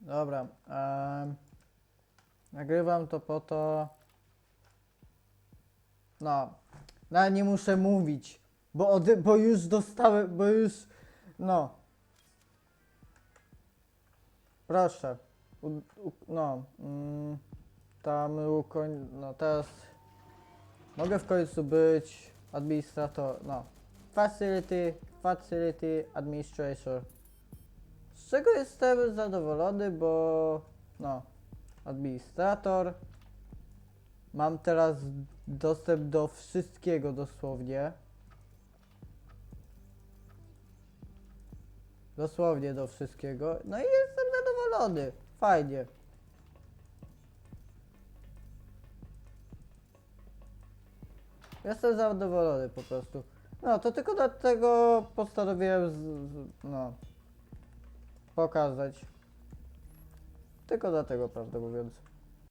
Dobra. nagrywam to po to. No. Nawet nie muszę mówić. Bo, ode, bo już dostałem, bo już. No. Proszę. U, u, no. Mm, tam ukoń. No teraz. Mogę w końcu być administrator. No. Facility. Facility Administrator. Z czego jestem zadowolony, bo no, administrator. Mam teraz dostęp do wszystkiego dosłownie. Dosłownie do wszystkiego. No i jestem zadowolony. Fajnie. Jestem zadowolony po prostu. No, to tylko dlatego postanowiłem z, z, no, pokazać. Tylko dlatego, prawdę mówiąc.